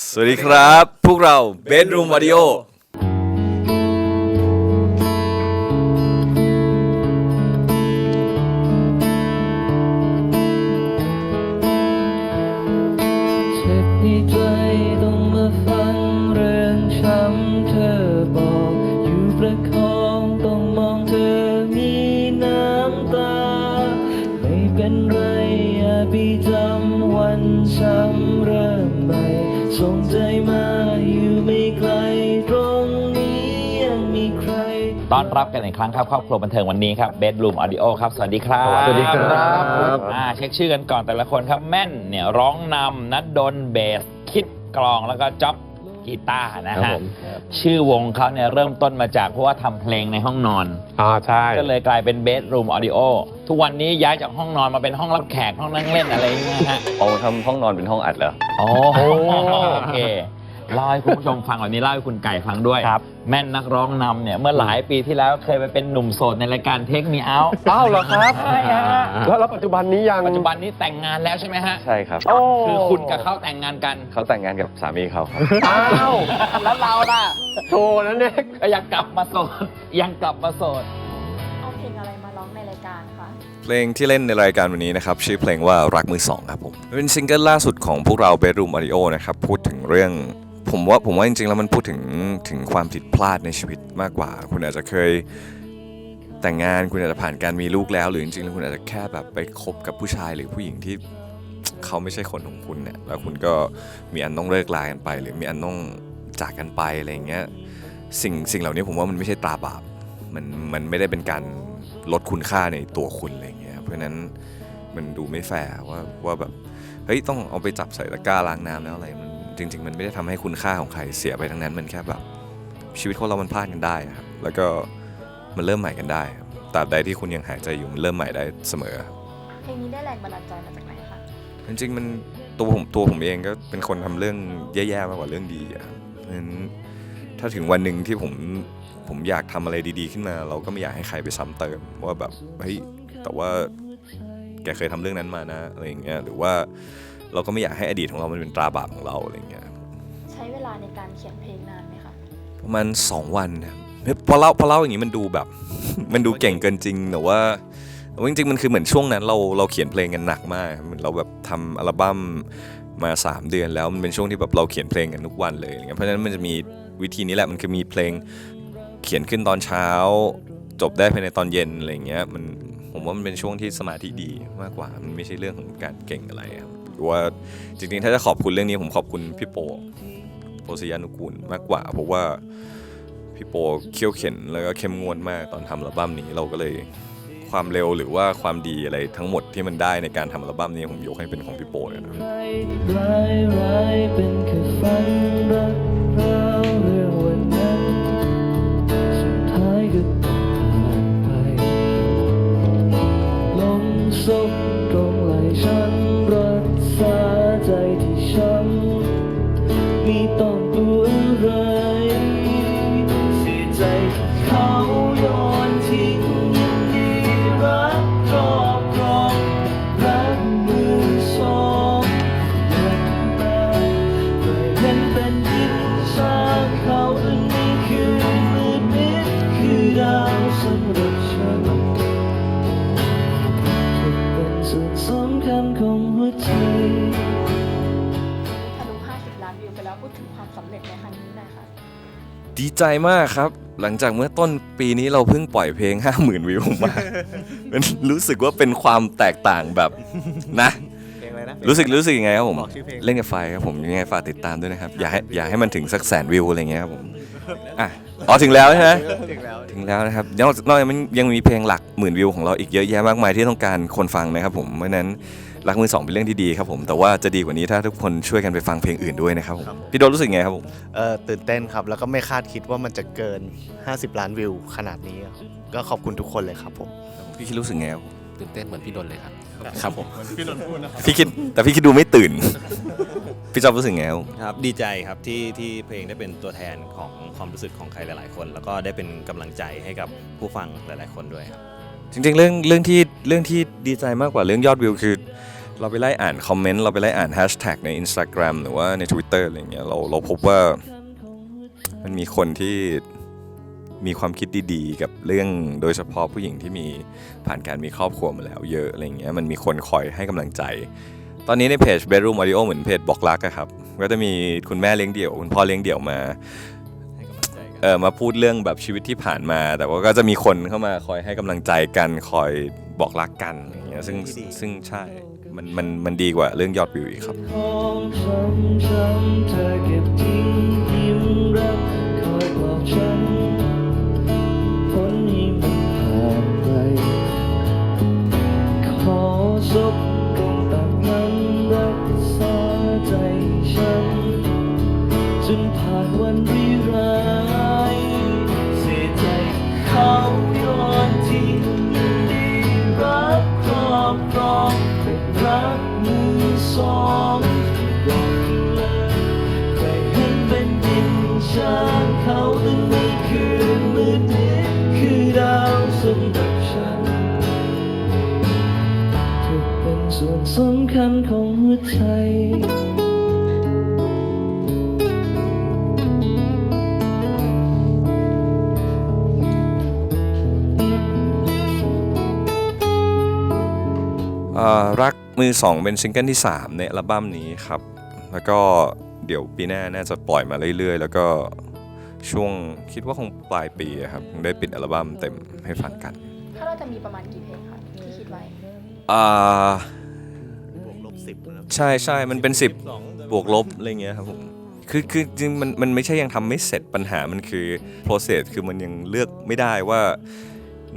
สวัสดีครับ พวกเรา Bedroom Audio เจ็บในใจต้องมาฟัง ต้อนรับกันอีกครั้งครับครอบครัวบันเทิงวันนี้ครับ Bedroom Audio ครับ สวัสดีครับสวัสดีครับอ่าเช็คชื่อกันก่อนแต่ละคนครับแม่นเนี่ยร้องนำนัดดนเบสคิดกลองแล้วก็จ๊อบกีตาร์นะครับฮะผมชื่อวงเขาเนี่ยเริ่มต้นมาจากเพราะว่าทำเพลงในห้องนอนอ่าใช่ก็เลยกลายเป็น Bedroom Audio ทุกวันนี้ย้ายจากห้องนอนมาเป็นห้องรับแขกห้องนั่งเล่นอะไรอย่างเงี้ยฮะเอาทำห้องนอนเป็นห้องอัดเหรอโอ้โอเค เล่าให้คุณผู้ชมฟังแบบนี้เล่าให้คุณไก่ฟังด้วยครับแม่นนักร้องนำเนี่ยเมื่อหลายปีที่แล้วเคยไปเป็นหนุ่มโสดในรายการเทคมีเอาอ้าวเหรอครับใช่ฮะแล้วแล้วปัจจุบันนี้ยังปัจจุบันนี้แต่งงานแล้วใช่ไหมฮะใช่ครับโอ้คือคุณกับเขาแต่งงานกันเขาแต่งงานกับสามีเขาครับอ้าวแล้วเราล่ะโทนั่นเองก็ยังกลับมาโสดยังกลับมาโสดเอาเพลงอะไรมาร้องในรายการคะเพลงที่เล่นในรายการวันนี้นะครับ ชื่อเพลงว่ารักมือสองครับผม เป็นซิงเกิลล่าสุดของพวกเรา Bedroom Audio นะครับ พูดถึงเรื่อง ผมว่าผมว่าจริงๆแล้วมันพูดถึงถึงความผิดพลาดในชีวิตมากกว่า คุณอาจจะเคยแต่งงานคุณอาจจะผ่านการมีลูกแล้ว หรือจริงๆแล้วคุณอาจจะแค่แบบไปคบกับผู้ชายหรือผู้หญิงที่เขาไม่ใช่คนของคุณเนี่ยแล้วคุณก็มีอันต้องเลิกลากันไป หรือมีอันต้องจากกันไปอะไรอย่างเงี้ยสิ่งสิ่งเหล่านี้ผมว่ามันไม่ใช่ตราบาปมันมันไม่ได้เป็นการลดคุณค่าในตัวคุณอะไรอย่างเงี้ยเพราะฉะนั้นมันดูไม่แฟร์ว่าว่าแบบเฮ้ยต้องเอาไปจับใส่ตะกร้าล้างน้ำแล้วอะไรมัน จริง ๆ มันไม่ได้ทำให้คุณค่าของใครเสียไปทั้งนั้นมันแค่แบบชีวิตคนเรามันพลาดกันได้ครับแล้วก็มันเริ่มใหม่กันได้ครับตราบใดที่คุณยังหายใจอยู่มันเริ่มใหม่ได้เสมอครับเพลงนี้ได้แรงบันดาลใจมาจากไหนคะจริงๆมันตัวผมตัวผมเองก็เป็นคนทำเรื่องแย่ๆมากกว่าเรื่องดีอะครับเพราะฉะนั้นถ้าถึงวันหนึ่งที่ผมผมอยากทำอะไรดีๆขึ้นมา เราก็ไม่อยากให้ใครไปซ้ำเติมว่าแบบเฮ้ยแต่ว่าแกเคยทำเรื่องนั้นมานะอะไรอย่างเงี้ยหรือว่า เราก็ไม่อยากให้อดีตของเรามันเป็นตราบาปของเราอะไรอย่างเงี้ยใช้เวลาในการเขียนเพลงนานไหมคะประมาณ2วันนะครับพอเล่าพอเล่าอย่างนี้มันดูแบบ มันดูเก่งเกินจริงแต่ว่าแต่ว่าจริงๆมันคือเหมือนช่วงนั้นเราเราเขียนเพลงกันหนักมากเหมือนเราแบบทำอัลบั้มมา 3 เดือนแล้วมันเป็นช่วงที่แบบเราเขียนเพลงกันทุกวันเลยอะไรเงี้ยเพราะฉะนั้นมันจะมีวิธีนี้แหละมันคือมีเพลงเขียนขึ้นตอนเช้า จบได้ภายในตอนเย็นอะไรเงี้ยมันผมว่ามันเป็นช่วงที่สมาธิดีมากกว่า มันไม่ใช่เรื่องของการเก่งอะไรครับหรือ ว่าจริงๆ ถ้าจะขอบคุณเรื่องนี้ผมขอบคุณพี่โปโปสยานุกูลมากกว่า เพราะว่าพี่โปเคี่ยวเข็นแล้วก็เข้มงวดมากตอนทำอัลบั้มนี้เราก็เลยความเร็วหรือว่าความดีอะไรทั้งหมดที่มันได้ในการทำอัลบั้มนี้ผมยกให้เป็นของพี่โปเลยนะสุดท้ายก็ต้องผ่านไปลงศพตรงไหลฉัน แล้วพูดถึงความสำเร็จในครั้งนี้หน่อยค่ะดีใจมากครับ หลังจากเมื่อต้นปีนี้เราเพิ่งปล่อยเพลง 50,000 วิวมามันรู้สึกว่าเป็นความแตกต่างแบบนะ เพลงอะไรนะรู้สึกรู้สึกยังไงครับผม บอกชื่อเพลง เล่นกับไฟครับผมยังไงฝากติดตามด้วยนะครับ อย่าให้อย่าให้มันถึงสักแสนวิวอะไรเงี้ยครับผมอะอ๋อถึงแล้วใช่ไหมถึงแล้วถึงแล้วนะครับนอกนอกจากมันยังมีเพลงหลักหมื่นวิวของเราอีกเยอะแยะมากมายที่ต้องการคนฟังนะครับผมเพราะฉะนั้น รักมือสองเป็นเรื่องที่ดีครับผม แต่ว่าจะดีกว่านี้ถ้าทุกคนช่วยกันไปฟังเพลงอื่นด้วยนะครับผมพี่โดนรู้สึกไงครับผมเออตื่นเต้นครับแล้วก็ไม่คาดคิดว่ามันจะเกิน 50 ล้านวิวขนาดนี้ครับก็ขอบคุณทุกคนเลยครับผมพี่คิดรู้สึกไงครับตื่นเต้นเหมือนพี่ดนเลยครับครับผมพี่คิดแต่พี่คิดดูไม่ตื่น พี่จอบรู้สึกไงครับครับดีใจครับที่ที่เพลงได้เป็นตัวแทนของความรู้สึกของใครหลาย ๆ คน แล้วก็ได้เป็นกำลังใจให้กับผู้ฟังหลาย ๆ คนด้วยครับจริงๆเรื่องเรื่องที่เรื่องที่ดีใจมากกว่าเรื่องยอดวิวคือ เราไปไล่อ่านคอมเมนต์เราไปไล่อ่านแฮชแท็กใน Instagram หรือว่าใน Twitter อะไรเงี้ยเราเราพบว่ามันมีคนที่มีความคิดดีๆ กับเรื่องโดยเฉพาะผู้หญิงที่มีผ่านการมีครอบครัวมาแล้วเยอะอะไรเงี้ยมันมีคนคอยให้กำลังใจ ตอนนี้ในเพจ Bedroom Audio เหมือนเพจบอกรักอะครับ ก็จะมีคุณแม่เลี้ยงเดี่ยว คุณพ่อเลี้ยงเดี่ยวมา เออมาพูดเรื่องแบบชีวิตที่ผ่านมา แต่ว่าก็จะมีคนเข้ามาคอยให้กำลังใจกันคอยบอกรักกันอย่างเงี้ยซึ่งซึ่งใช่มันมันมันดีกว่าเรื่องยอดวิวอีกครับ ของช้ำช้ำเธอเก็บทิ้งยิ้มรับคอยปลอบฉัน ใจอ่ารักมือสองเป็นซิงเกิลที่ 3 ในอัลบั้มนี้ครับ แล้วก็เดี๋ยวปีหน้าน่าจะปล่อยมาเรื่อยๆ แล้วก็ช่วงคิดว่าคงปลายปีอะครับคงได้ปิดอัลบั้มเต็มให้ฟังกัน ถ้าเราจะมีประมาณกี่เพลงคะที่คิดไว้อ่าบวกลบ สิบนะครับใช่ใช่มันเป็น10 12บวกลบอะไรเงี้ยครับผมคือคือจริงๆมันมันไม่ใช่ยังทำไม่เสร็จปัญหามันคือ process คือมันยังเลือกไม่ได้ว่า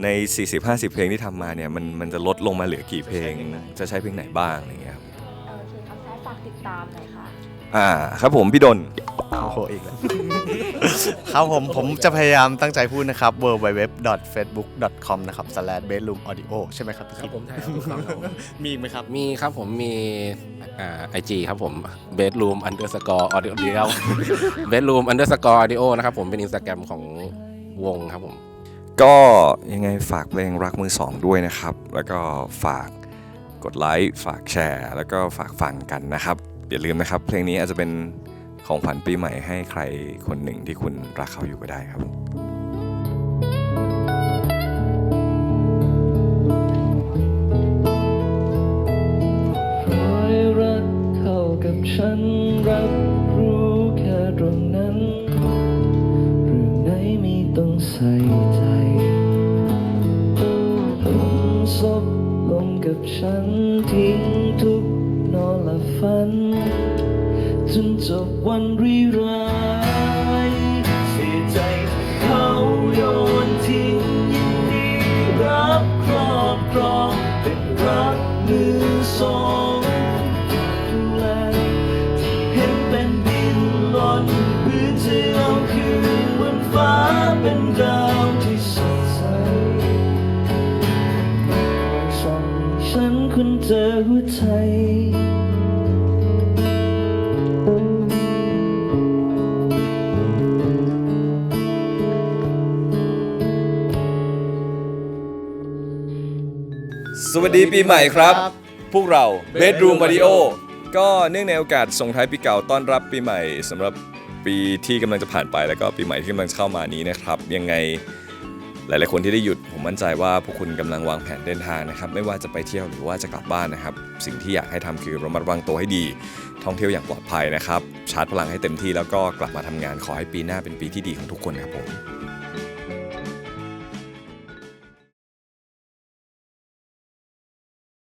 ใน 40-50 เพลงที่ทำมาเนี่ยมันมันจะลดลงมาเหลือกี่เพลง จะใช้เพลงไหนบ้างอะไรเงี้ยครับเออโอเคคำแท้ฝากติดตามหน่อยค่ะ อ่าครับผมพี่ดน โอ้โหอีกแล้วครับผมผมจะพยายามตั้งใจพูดนะครับ www.facebook.com นะครับ slash bedroom audio ใช่ไหมครับพี่คคิรับดผมใช่ครับถูกต้องครับผมมีอีกไหมครับ มีครับผมมีอ่าไอจีครับผม bedroom underscore audio เดียว bedroom underscore audio นะครับผมเป็นอินสตาแกรมของวงครับผม ก็ยังไงฝากเพลงรักมือสองด้วยนะครับ แล้วก็ฝากกดไลค์ ฝากแชร์ แล้วก็ฝากฟังกันนะครับ อย่าลืมนะครับ เพลงนี้อาจจะเป็น ของขวัญปีใหม่ให้ใครคนหนึ่งที่คุณรักเขาอยู่ก็ได้ครับกับฉันรับรู้แค่ตรงนั้นเรื่องไหนมีต้องใส่ใจผมซบลงกับฉันทิ้ง วันรีร้า สวัสดีปีใหม่ครับ พวกเรา Bedroom Audio ก็เนื่องในโอกาสส่งท้ายปีเก่าต้อนรับปีใหม่สำหรับปีที่กำลังจะผ่านไปแล้วก็ปีใหม่ที่กำลังจะเข้ามานี้นะครับ ยังไงหลาย ๆ คนที่ได้หยุดผมมั่นใจว่าพวกคุณกำลังวางแผนเดินทางนะครับ ไม่ว่าจะไปเที่ยวหรือว่าจะกลับบ้านนะครับ สิ่งที่อยากให้ทำคือระมัดระวังตัวให้ดี ท่องเที่ยวอย่างปลอดภัยนะครับ ชาร์จพลังให้เต็มที่แล้วก็กลับมาทำงานขอให้ปีหน้าเป็นปีที่ดีของทุกคนครับผม